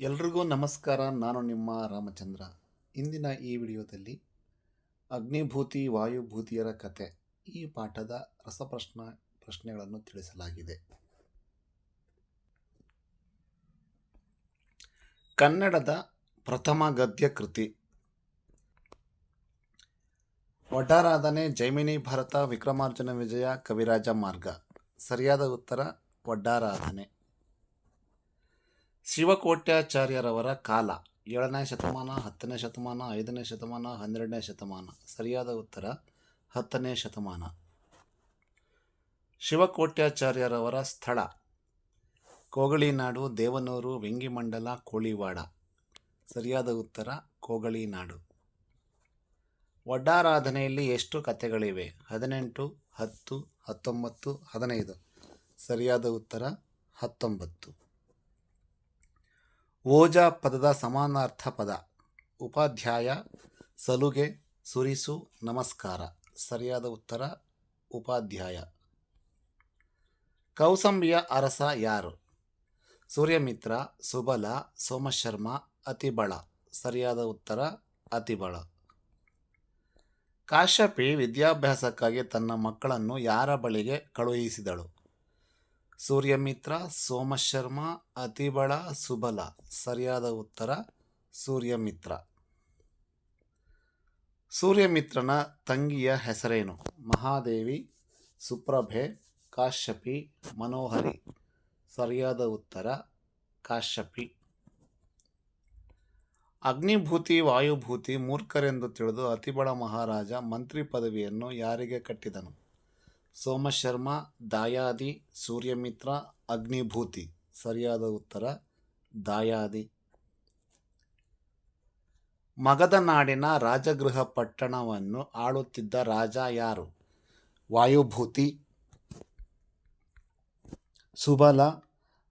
ಎಲ್ರಿಗೂ ನಮಸ್ಕಾರ. ನಾನು ನಿಮ್ಮ ರಾಮಚಂದ್ರ. ಇಂದಿನ ಈ ವಿಡಿಯೋದಲ್ಲಿ ಅಗ್ನಿಭೂತಿ ವಾಯುಭೂತಿಯರ ಕತೆ ಈ ಪಾಠದ ರಸಪ್ರಶ್ನ ಪ್ರಶ್ನೆಗಳನ್ನು ತಿಳಿಸಲಾಗಿದೆ. ಕನ್ನಡದ ಪ್ರಥಮ ಗದ್ಯ ಕೃತಿ. ಒಡ್ಡಾರಾಧನೆ ಜೈಮಿನಿ ಭರತ ವಿಕ್ರಮಾರ್ಜುನ ವಿಜಯ ಕವಿರಾಜ ಮಾರ್ಗ. ಸರಿಯಾದ ಉತ್ತರ ಒಡ್ಡಾರಾಧನೆ ಶಿವಕೋಟ್ಯಾಚಾರ್ಯರವರ ಕಾಲ, ಏಳನೇ ಶತಮಾನ, ಹತ್ತನೇ ಶತಮಾನ, ಐದನೇ ಶತಮಾನ, ಹನ್ನೆರಡನೇ ಶತಮಾನ. ಸರಿಯಾದ ಉತ್ತರ, ಹತ್ತನೇ ಶತಮಾನ. ಶಿವಕೋಟ್ಯಾಚಾರ್ಯರವರ ಸ್ಥಳ ಕೋಗಳಿನಾಡು ದೇವನೂರು ವೆಂಗಿಮಂಡಲ ಕೋಳಿವಾಡ. ಸರಿಯಾದ ಉತ್ತರ ಕೋಗಳಿನಾಡು ಒಡ್ಡಾರಾಧನೆಯಲ್ಲಿ ಎಷ್ಟು ಕಥೆಗಳಿವೆ? ಹದಿನೆಂಟು, ಹತ್ತು, ಹತ್ತೊಂಬತ್ತು, ಹದಿನೈದು. ಸರಿಯಾದ ಉತ್ತರ, ಹತ್ತೊಂಬತ್ತು. ಓಜ ಪದದ ಸಮಾನಾರ್ಥ ಪದ. ಉಪಾಧ್ಯಾಯ, ಸಲುಗೆ, ಸುರಿಸು, ನಮಸ್ಕಾರ. ಸರಿಯಾದ ಉತ್ತರ, ಉಪಾಧ್ಯಾಯ. ಕೌಸಂಬಿಯ ಅರಸ ಯಾರು? ಸೂರ್ಯಮಿತ್ರ, ಸುಬಲ, ಸೋಮಶರ್ಮ, ಅತಿಬಳ. ಸರಿಯಾದ ಉತ್ತರ, ಅತಿಬಳ. ಕಾಶ್ಯಪಿ ವಿದ್ಯಾಭ್ಯಾಸಕ್ಕಾಗಿ ತನ್ನ ಮಕ್ಕಳನ್ನು ಯಾರ ಬಳಿಗೆ ಕಳುಹಿಸಿದಳು? ಸೂರ್ಯಮಿತ್ರ, ಸೋಮಶರ್ಮ, ಅತಿಬಳ, ಸುಬಲ. ಸರಿಯಾದ ಉತ್ತರ, ಸೂರ್ಯಮಿತ್ರ. ಸೂರ್ಯಮಿತ್ರನ ತಂಗಿಯ ಹೆಸರೇನು? ಮಹಾದೇವಿ, ಸುಪ್ರಭೆ, ಕಾಶ್ಯಪಿ, ಮನೋಹರಿ. ಸರಿಯಾದ ಉತ್ತರ, ಕಾಶ್ಯಪಿ. ಅಗ್ನಿಭೂತಿ, ವಾಯುಭೂತಿ, ಮೂರ್ಖರೆಂದು ತಿಳಿದು ಅತಿಬಳ ಮಹಾರಾಜ ಮಂತ್ರಿ ಪದವಿಯನ್ನು ಯಾರಿಗೆ ಕಟ್ಟಿದನು? ಸೋಮಶರ್ಮ, ದಾಯಾದಿ, ಸೂರ್ಯಮಿತ್ರ, ಅಗ್ನಿಭೂತಿ. ಸರಿಯಾದ ಉತ್ತರ, ದಾಯಾದಿ. ಮಗದ ನಾಡಿನ ರಾಜಗೃಹ ಪಟ್ಟಣವನ್ನು ಆಳುತ್ತಿದ್ದ ರಾಜ ಯಾರು? ವಾಯುಭೂತಿ, ಸುಬಲ,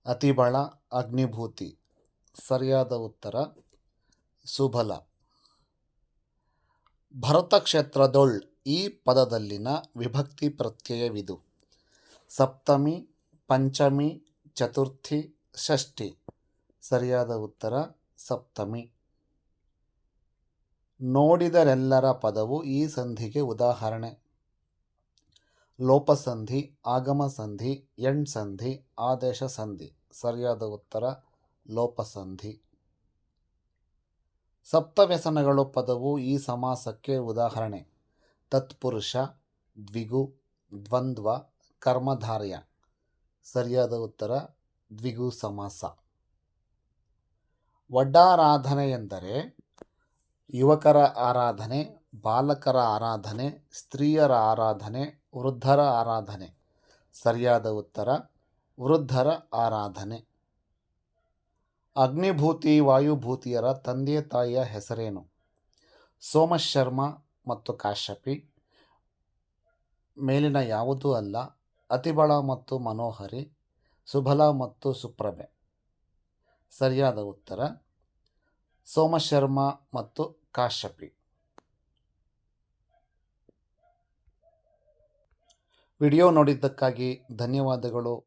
ಅತಿಬಳ, ಅಗ್ನಿಭೂತಿ. ಸರಿಯಾದ ಉತ್ತರ, ಸುಬಲ. ಭರತ ಕ್ಷೇತ್ರದೊಳ್ ಈ ಪದದಲ್ಲಿನ ವಿಭಕ್ತಿ ಪ್ರತ್ಯಯವಿದು. ಸಪ್ತಮಿ, ಪಂಚಮಿ, ಚತುರ್ಥಿ, ಷಷ್ಠಿ. ಸರಿಯಾದ ಉತ್ತರ ಸಪ್ತಮಿ. ನೋಡಿದರೆಲ್ಲರ ಪದವು ಈ ಸಂಧಿಗೆ ಉದಾಹರಣೆ. ಲೋಪಸಂಧಿ ಆಗಮ ಸಂಧಿ ಎಣ್ ಸಂಧಿ ಆದೇಶ ಸಂಧಿ ಸರಿಯಾದ ಉತ್ತರ ಲೋಪಸಂಧಿ. ಸಪ್ತವ್ಯಸನಗಳು ಪದವು ಈ ಸಮಾಸಕ್ಕೆ ಉದಾಹರಣೆ. ತತ್ಪುರುಷ, ದ್ವಿಗು, ದ್ವಂದ್ವ, ಕರ್ಮಧಾರ್ಯ. ಸರಿಯಾದ ಉತ್ತರ, ದ್ವಿಗು ಸಮಾಸ. ವಡ್ಡಾರಾಧನೆ ಎಂದರೆ ಯುವಕರ ಆರಾಧನೆ, ಬಾಲಕರ ಆರಾಧನೆ, ಸ್ತ್ರೀಯರ ಆರಾಧನೆ, ವೃದ್ಧರ ಆರಾಧನೆ. ಸರಿಯಾದ ಉತ್ತರ, ವೃದ್ಧರ ಆರಾಧನೆ. ಅಗ್ನಿಭೂತಿ, ವಾಯುಭೂತಿಯರ ತಂದೆ ತಾಯಿಯ ಹೆಸರೇನು? ಸೋಮಶರ್ಮ ಮತ್ತು ಕಾಶ್ಯಪಿ. ಮೇಲಿನ ಯಾವುದೂ ಅಲ್ಲ, ಅತಿಬಳ ಮತ್ತು ಮನೋಹರಿ ಸುಬಲ ಮತ್ತು ಸುಪ್ರಭೆ. ಸರಿಯಾದ ಉತ್ತರ, ಸೋಮಶರ್ಮ ಮತ್ತು ಕಾಶ್ಯಪಿ. ವಿಡಿಯೋ ನೋಡಿದ್ದಕ್ಕಾಗಿ ಧನ್ಯವಾದಗಳು.